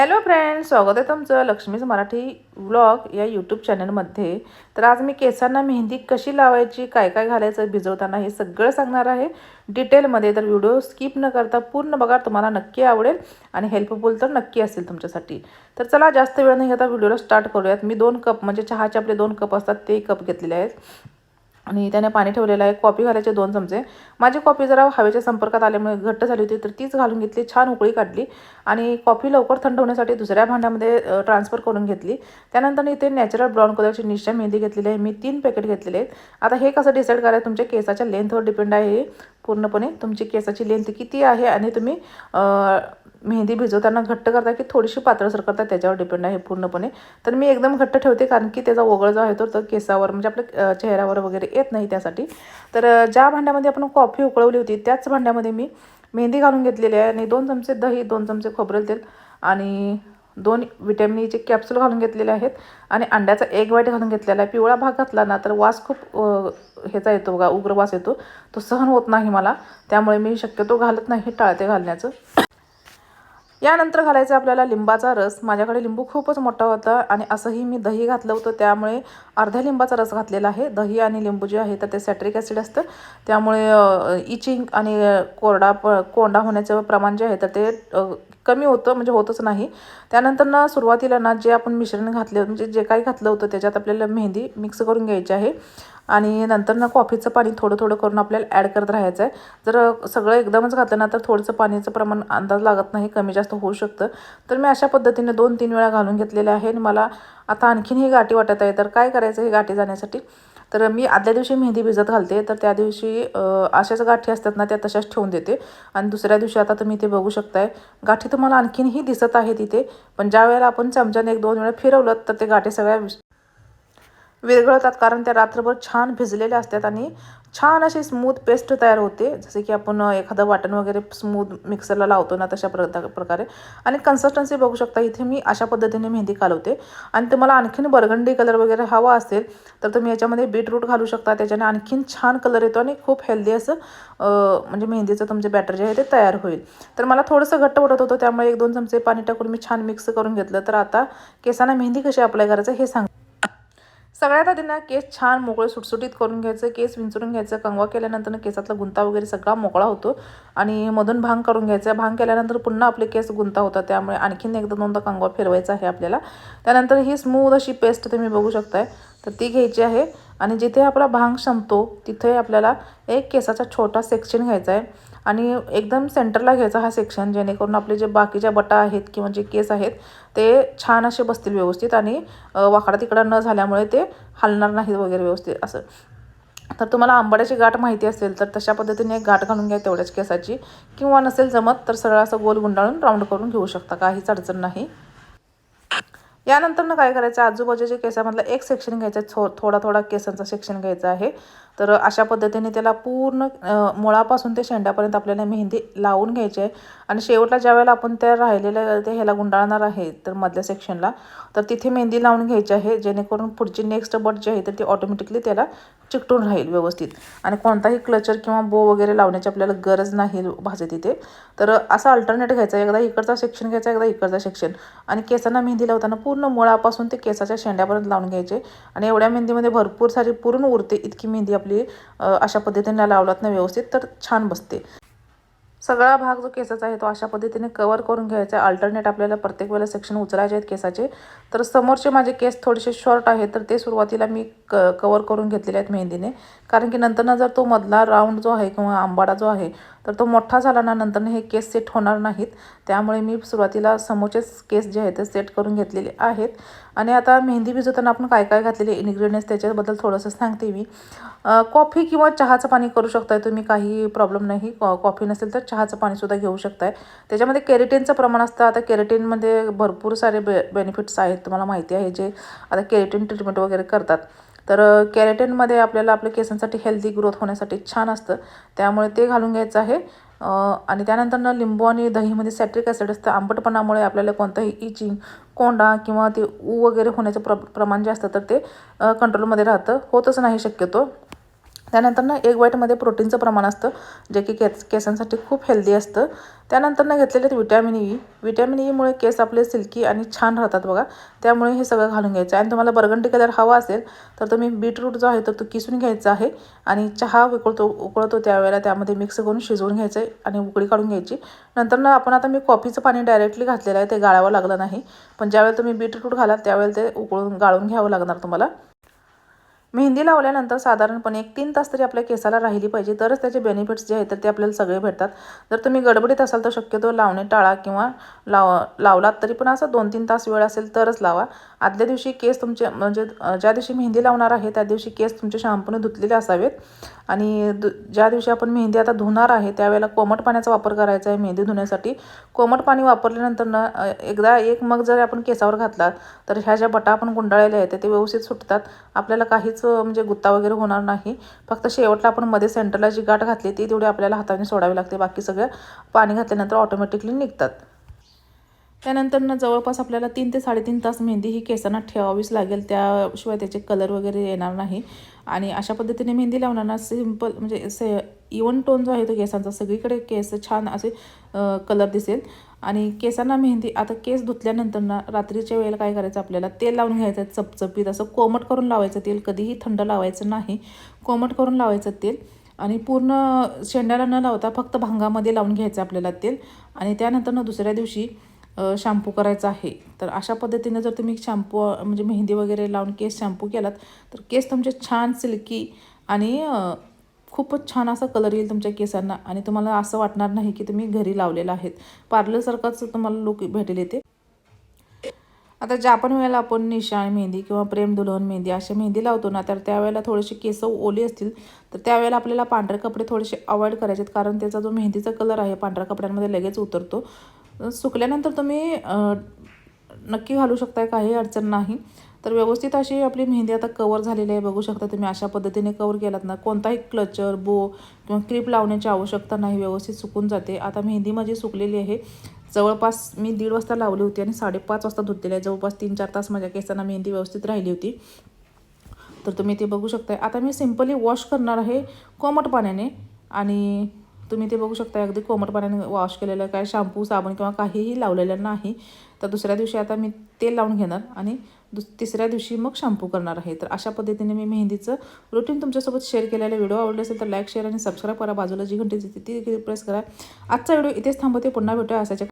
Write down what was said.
Hello friends स्वागत आहे तुमचं लक्ष्मीच मराठी व्लॉग या यूट्यूब चॅनलमध्ये. तर आज मी केसांना मेहंदी कशी लावायची काय काय घालायचं भिजवताना हे सगळं सांगणार आहे. डिटेलमध्ये तर व्हिडिओ स्किप न करता पूर्ण बघा तुम्हाला नक्की आवडेल आणि हेल्पफुल तर नक्की असेल तुमच्यासाठी. तर चला जास्त वेळ नाही आता व्हिडिओला स्टार्ट करूयात. मी दोन कप म्हणजे चहाचे आपले दोन कप असतात ते कप घेतलेले आहेत. आणि त्याने पाणी ठेवलेलं आहे. कॉफी घालायचे दोन चमचे. माझी कॉफी जरा हवेच्या संपर्कात आल्यामुळे घट्ट झाली होती तर तीच घालून घेतली. छान उकळी काढली आणि कॉफी लवकर थंड होण्यासाठी दुसऱ्या भांड्यामध्ये ट्रान्सफर करून घेतली. त्यानंतर इथे नॅचरल ब्राऊन कलरची निश्चय मेहंदी घेतलेली आहे. मी तीन पॅकेट घेतलेले आहेत. आता हे कसं डिसाईड करायचं? तुमच्या केसाच्या लेंथवर डिपेंड आहे. हे पूर्णपणे तुमची केसाची लेंथ किती आहे आणि तुम्ही मेहंदी भिजवताना घट्ट करता की थोडीशी पातळसर करता त्याच्यावर डिपेंड आहे पूर्णपणे. तर मी एकदम घट्ट ठेवते कारण की त्याचा ओघळ जो आहे तो तर केसावर म्हणजे आपल्या चेहऱ्यावर वगैरे येत नाही त्यासाठी. तर ज्या भांड्यामध्ये आपण कॉफी उकळवली होती त्याच भांड्यामध्ये मी मेहंदी घालून घेतलेली आहे आणि दोन चमचे दही दोन चमचे खोबरेल तेल आणि दोन विटॅमिन ईचे कॅप्सूल घालून घेतलेले आहेत आणि अंड्याचा एक वाईट घालून घेतलेला आहे. पिवळा भाग घातला ना तर वास खूप ह्याचा येतो बघा उग्र वास येतो. तो सहन होत नाही मला. त्यामुळे मी शक्यतो घालत नाही टाळते घालण्याचं. यानंतर घालायचं आपल्याला लिंबाचा रस. माझ्याकडे लिंबू खूपच मोठा होता आणि असंही मी दही घातलं होतं. त्यामुळे अर्ध्या लिंबाचा रस घातलेला आहे. दही आणि लिंबू जे आहे तर ते सॅट्रिक ॲसिड असतं. त्यामुळे इचिंग आणि कोरडा प कोंडा होण्याचं प्रमाण जे आहे तर ते कमी होतं म्हणजे होतच नाही. त्यानंतर ना सुरुवातीला ना जे आपण मिश्रण घातले म्हणजे जे काही घातलं होतं त्याच्यात आपल्याला मेहंदी मिक्स करून घ्यायची आहे. आणि नंतर ना कॉफीचं पाणी थोडं थोडं करून आपल्याला ॲड करत राहायचं आहे जर सगळं एकदमच घातलं ना तर थोडंसं पाण्याचं प्रमाण अंदाज लागत नाही कमी जास्त होऊ शकतं. तर मी अशा पद्धतीने दोन तीन वेळा घालून घेतलेले आहे. आणि मला आता आणखीन ही गाठी वाटत आहे. तर काय करायचं ही गाठी जाण्यासाठी? तर मी आदल्या दिवशी मेहंदी भिजत घालते तर त्या दिवशी अशाच गाठी असतात ना त्या तशाच ठेवून देते. आणि दुसऱ्या दिवशी आता तुम्ही इथे बघू शकताय गाठी तुम्हाला आणखीनही दिसत आहे तिथे पण ज्या वेळेला आपण चमच्याने एक दोन वेळा फिरवलं तर ते गाठी सगळ्या विरघळतात. कारण त्या रात्रभर छान भिजलेल्या असतात आणि छान अशी स्मूथ पेस्ट तयार होते. जसे की आपण एखादं वाटण वगैरे स्मूथ मिक्सरला लावतो ना तशा प्र प्रकारे. आणि कन्सिस्टन्सी बघू शकता इथे मी अशा पद्धतीने मेहंदी कालवते. आणि तुम्हाला आणखीन बर्गंडी कलर वगैरे हवा असेल तर तुम्ही याच्यामध्ये बीटरूट घालू शकता. त्याच्याने आणखीन छान कलर येतो आणि खूप हेल्दी असं म्हणजे मेहंदीचं तुमचे बॅटर जे आहे ते तयार होईल. तर मला थोडंसं घट्ट वाटत होतं त्यामुळे एक दोन चमचे पाणी टाकून मी छान मिक्स करून घेतलं. तर आता केसांना मेहंदी कशी अप्लाय करायचं हे सांग सगळ्यात आधी ना केस छान मोकळे सुटसुटीत करून घ्यायचं केस विंचरून घ्यायचं. कंगवा केल्यानंतर केसातला गुंता वगैरे सगळा मोकळा होतो आणि मधून भांग करून घ्यायचा. भांग केल्यानंतर पुन्हा आपले केस गुंता होतात त्यामुळे आणखीन एकदा दोनदा कंगवा फिरवायचा आहे आपल्याला. त्यानंतर ही स्मूथ अशी पेस्ट तुम्ही बघू शकताय. तर ती घ्यायची आहे. आणि जिथे आपला भांग संपतो तिथे आपल्याला एक केसाचा छोटा सेक्शन घ्यायचा आहे. आणि एकदम सेंटरला घ्यायचा हा सेक्शन जेणेकरून आपले जे बाकीच्या बटा आहेत किंवा जे केस आहेत ते छान असे बसतील व्यवस्थित आणि वाकडा तिकडा न झाल्यामुळे ते हलणार नाहीत वगैरे व्यवस्थित असं. तर तुम्हाला आंबाड्याची गाठ माहिती असेल तर तशा पद्धतीने एक गाठ घालून घ्या तेवढ्याच केसाची. किंवा नसेल जमत तर सगळं असं गोल गुंडाळून राऊंड करून घेऊ शकता. काहीच अडचण नाही. यानंतर ना काय करायचं? आजूबाजूच्या केसामधला एक सेक्शन घ्यायचं थो थोडा थोडा केसांचा सेक्शन घ्यायचा आहे. तर अशा पद्धतीने त्याला पूर्ण मुळापासून ते शेंड्यापर्यंत आपल्याला मेहंदी लावून घ्यायची आहे. आणि शेवटला ज्या वेळेला आपण त्या राहिलेल्या ते ह्याला गुंडाळणार आहे तर मधल्या सेक्शनला तर तिथे मेहंदी लावून घ्यायची आहे जेणेकरून पुढची नेक्स्ट बट जी आहे तर ती ऑटोमॅटिकली त्याला चिकटून राहील व्यवस्थित. आणि कोणताही क्लचर किंवा बो वगैरे लावण्याची आपल्याला गरज नाही भाजे तिथे. तर असा अल्टरनेट घ्यायचा एकदा इकडचा सेक्शन घ्यायचा एकदा इकडचा सेक्शन आणि केसांना मेहंदी लावताना पूर्ण मुळापासून ते केसाच्या शेंड्यापर्यंत लावून घ्यायचे. आणि एवढ्या मेहंदीमध्ये भरपूर सारी पूर्ण उरते इतकी मेहंदी आपली अशा पद्धतीने लावलात ना व्यवस्थित तर छान बसते. सगळा भाग जो केसाचा आहे तो अशा पद्धतीने कवर करून घ्यायचा आहे. अल्टरनेट आपल्याला प्रत्येक वेळेला सेक्शन उचलायचे आहेत केसाचे. तर समोरचे माझे केस थोडेसे शॉर्ट आहेत तर ते सुरुवातीला मी क कवर करून घेतलेले आहेत मेहंदीने. कारण की नंतर जर तो मधला राऊंड जो आहे किंवा आंबाडा जो आहे तर तो मोठा झाला ना नंतर हे केस सेट होणार नाहीत. त्यामुळे मी सुरुवातीला समोरचेच केस जे आहेत ते सेट करून घेतलेले आहेत. आणि आता मेहंदी भिजवताना आपण काय काय घातलेले इन्ग्रेडियंट्स त्याच्याबद्दल थोडंसं सांगते मी. कॉफी किंवा चहाचं पाणी करू शकताय तुम्ही काही प्रॉब्लेम नाही. कॉफी नसेल तर चहाचं पाणीसुद्धा घेऊ शकताय. त्याच्यामध्ये केरेटिनचं प्रमाण असतं. आता केरेटिनमध्ये भरपूर सारे बे बेनिफिट्स आहेत. तुम्हाला माहिती आहे जे आता केरेटिन ट्रीटमेंट वगैरे करतात. तर कॅरेटिनमध्ये आपल्याला आपल्या केसांसाठी हेल्दी ग्रोथ होण्यासाठी छान असतं. त्यामुळे ते घालून घ्यायचं आहे. आणि त्यानंतर ना लिंबू आणि दहीमध्ये सॅट्रिक ॲसिड असतं. आंबटपणामुळे आपल्याला कोणताही इचिंग कोंडा किंवा ते ऊ वगैरे होण्याचं प्र प्रमाण जे असतं तर ते कंट्रोलमध्ये राहतं. होतच नाही शक्यतो. त्यानंतर ना एक वाईटमध्ये प्रोटीनचं प्रमाण असतं जे की केस केसांसाठी खूप हेल्दी असतं. त्यानंतर ना घेतलेले आहेत विटॅमिन ई विटॅमिन ईमुळे केस आपले सिल्की आणि छान राहतात बघा. त्यामुळे हे सगळं घालून घ्यायचं. आहे आणि तुम्हाला बर्गंडी कलर हवा असेल तर तुम्ही बीटरूट जो आहे तर तो किसून घ्यायचा आहे आणि चहा उकळतो उकळतो त्यावेळेला त्यामध्ये मिक्स करून शिजवून घ्यायचं आहे आणि उकळी काढून घ्यायची. नंतर ना आपण आता मी कॉफीचं पाणी डायरेक्टली घातलेलं आहे ते गाळावं लागलं नाही. पण ज्यावेळेला तुम्ही बीटरूट घालाल त्यावेळेला ते उकळून गाळून घ्यावं लागणार तुम्हाला. मेहंदी लावल्यानंतर साधारणपणे एक तीन तास तरी आपल्या केसाला राहिली पाहिजे. तरच त्याचे बेनिफिट्स जे आहेत तर ते आपल्याला सगळे भेटतात. जर तुम्ही गडबडीत असाल तर शक्यतो लावणे टाळा किंवा लाव लावलात तरी पण असं दोन तीन तास वेळ असेल तरच लावा. आदल्या दिवशी केस तुमचे म्हणजे ज्या दिवशी मेहंदी लावणार आहे त्या दिवशी केस तुमचे शॅम्पूने धुतलेले असावेत. आणि दु ज्या दिवशी आपण मेहंदी आता धुणार आहे त्यावेळेला कोमट पाण्याचा वापर करायचा आहे मेहंदी धुण्यासाठी. कोमट पाणी वापरल्यानंतर न एकदा एक मग जर आपण केसावर घातला तर ह्या ज्या बटा आपण गुंडाळलेल्या आहेत ते व्यवस्थित सुटतात. आपल्याला काहीच अ, म्हणजे गुत्ता वगैरे होणार नाही. फक्त शेवटला आपण मध्ये सेंटरला जी गाठ घातली ती तेवढी आपल्याला हाताने सोडावी लागते. बाकी सगळं पाणी घातल्यानंतर ऑटोमॅटिकली निघतात. त्यानंतर ना जवळपास आपल्याला तीन ते साडेतीन तास मेहंदी ही केसांना ठेवावीच लागेल. त्याशिवाय त्याचे कलर वगैरे येणार नाही. आणि अशा पद्धतीने मेहंदी लावणार सिंपल म्हणजे से इवन टोन जो आहे तो केसांचा सगळीकडे केस छान असे कलर दिसेल. आणि केसांना मेहंदी आता केस धुतल्यानंतर ना रात्रीच्या वेळेला काय करायचं आपल्याला? तेल लावून घ्यायचं चपचपीत असं कोमट करून लावायचं तेल कधीही थंड लावायचं नाही. कोमट करून लावायचं तेल आणि पूर्ण शेंड्याला न लावता फक्त भांगामध्ये लावून घ्यायचं आपल्याला तेल. आणि त्यानंतर ना दुसऱ्या दिवशी शॅम्पू करायचा आहे. तर अशा पद्धतीनं जर तुम्ही शॅम्पू म्हणजे मेहंदी वगैरे लावून केस शॅम्पू केलात तर केस तुमचे छान सिल्की आणि खूपच छान असा कलर येईल तुमच्या केसांना आणि तुम्हाला असं वाटणार नाही की तुम्ही घरी लावलेलं आहेत. पार्लरसारखाच तुम्हाला लुक भेटेल येते आता ज्या पण वेळेला आपण निशाण मेहंदी किंवा प्रेम दुल्हन मेहंदी अशा मेहंदी लावतो ना तर त्यावेळेला थोडेसे केस ओले असतील तर त्यावेळेला आपल्याला पांढरे कपडे थोडेसे अवॉइड करायचे आहेत कारण त्याचा जो मेहंदीचा कलर आहे पांढऱ्या कपड्यांमध्ये लगेच उतरतो. सुकल्यानंतर तुम्ही नक्की घालू शकताय काही अडचण नाही. तर व्यवस्थित अशी आपली मेहंदी आता कवर झालेली आहे. बघू शकता तुम्ही अशा पद्धतीने कवर केलात ना कोणताही क्लचर बो किंवा क्लिप लावण्याची आवश्यकता नाही व्यवस्थित सुकून जाते. आता मेहंदी माझी सुकलेली आहे. जवळपास मी दीड वाजता लावली होती आणि साडेपाच वाजता धुतलेली आहे. जवळपास तीन चार तास माझ्या केसांना मेहंदी व्यवस्थित राहिली होती. तर तुम्ही ते बघू शकताय. आता मी सिम्पली वॉश करणार आहे कोमट पाण्याने. आणि तुम्ही ते बघू शकता अगदी कोमट पाण्याने वॉश केलेलं काय शॅम्पू साबण किंवा काहीही लावलेलं नाही. तर दुसऱ्या दिवशी आता मी तेल लावून घेणार आणि दुस तिसऱ्या दिवशी मग शॅम्पू करणार आहे. तर अशा पद्धतीने मी मेहंदीचं रुटीन तुमच्यासोबत शेअर केलेला व्हिडिओ आवडले असेल तर लाईक शेअर आणि सबस्क्राईब करा. बाजूला जी घंटी ती प्रेस करा. आजचा व्हिडिओ इथेच थांबवते. पुन्हा भेटूया असाच्या